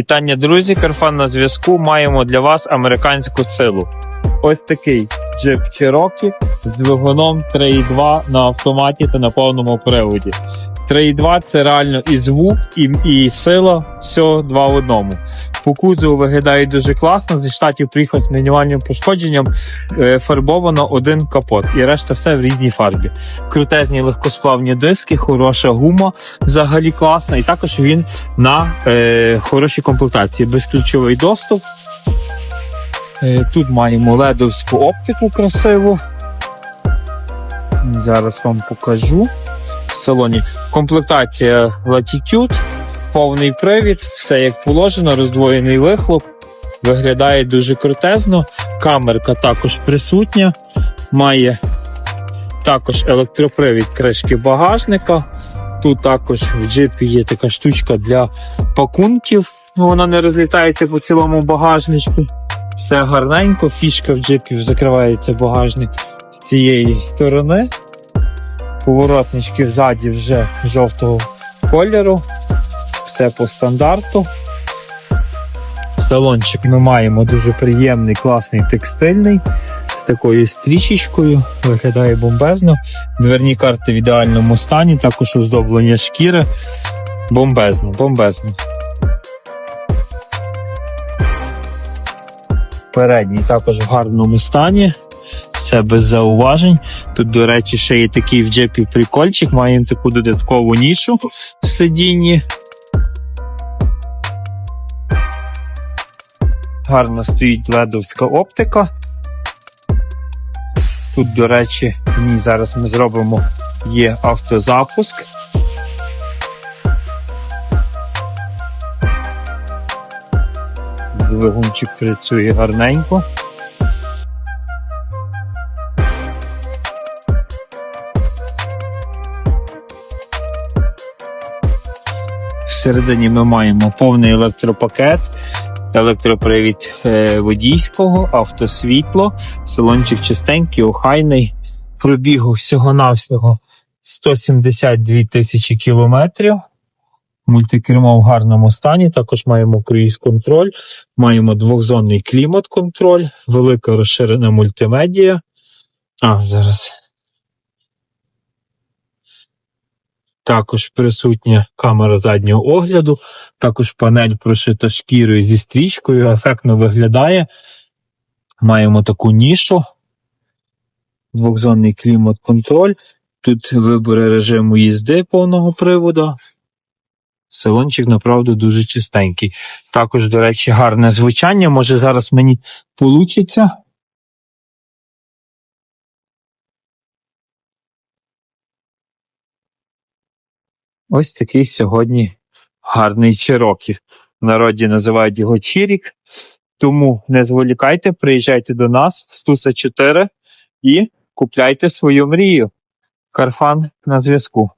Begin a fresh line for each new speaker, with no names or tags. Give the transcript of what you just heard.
Вітання, друзі! Карфан на зв'язку. Маємо для вас американську силу. Ось такий джип Cherokee з двигуном 3.2 на автоматі та на повному приводі. 3.2 це реально і звук, і, і сила, все два в одному. По виглядає дуже класно. Зі штатів приїхав з мінімальним пошкодженням. Е, фарбовано один капот, і решта все в рідній фарбі. Крутезні легкосплавні диски, хороша гума, взагалі класна. І також він на е, хорошій комплектації, безключовий доступ. Е, тут маємо ледовську оптику красиву. Зараз вам покажу. В салоні комплектація Latitude, повний привід, все як положено, роздвоєний вихлоп. Виглядає дуже крутезно. Камерка також присутня. Має також електропривід кришки багажника. Тут також в джипі є така штучка для пакунків. Вона не розлітається по цілому багажничку. Все гарненько, фішка в джипі закривається багажник з цієї сторони. Поворотнички взаді вже жовтого кольору. Все по стандарту. Салончик ми маємо дуже приємний, класний текстильний з такою стрічечкою. Виглядає бомбезно. Дверні карти в ідеальному стані, також оздоблення шкіри. Бомбезно, бомбезно. Передній також в гарному стані. Все без зауважень. Тут, до речі, ще є такий в джепі прикольчик. Маємо таку додаткову нішу в сидінні. Гарно стоїть ледовська оптика. Тут, до речі, в зараз ми зробимо є автозапуск. Двигунчик працює гарненько. Всередині ми маємо повний електропакет, електропривід е, водійського, автосвітло, салончик чистенький, охайний. Пробігу всього-навсього 172 тисячі кілометрів. Мультикермо в гарному стані. Також маємо круїз-контроль, маємо двохзонний клімат-контроль, велика розширена мультимедія. А, зараз. Також присутня камера заднього огляду, також панель прошита шкірою зі стрічкою, ефектно виглядає. Маємо таку нішу, двохзонний клімат-контроль. Тут вибори режиму їзди повного приводу. Салончик, направду, дуже чистенький. Також, до речі, гарне звучання. Може, зараз мені получиться. Ось такий сьогодні гарний Чирокі. В народі називають його Чірік. Тому не зволікайте, приїжджайте до нас, Стуса 4 і купляйте свою мрію. Карфан на зв'язку.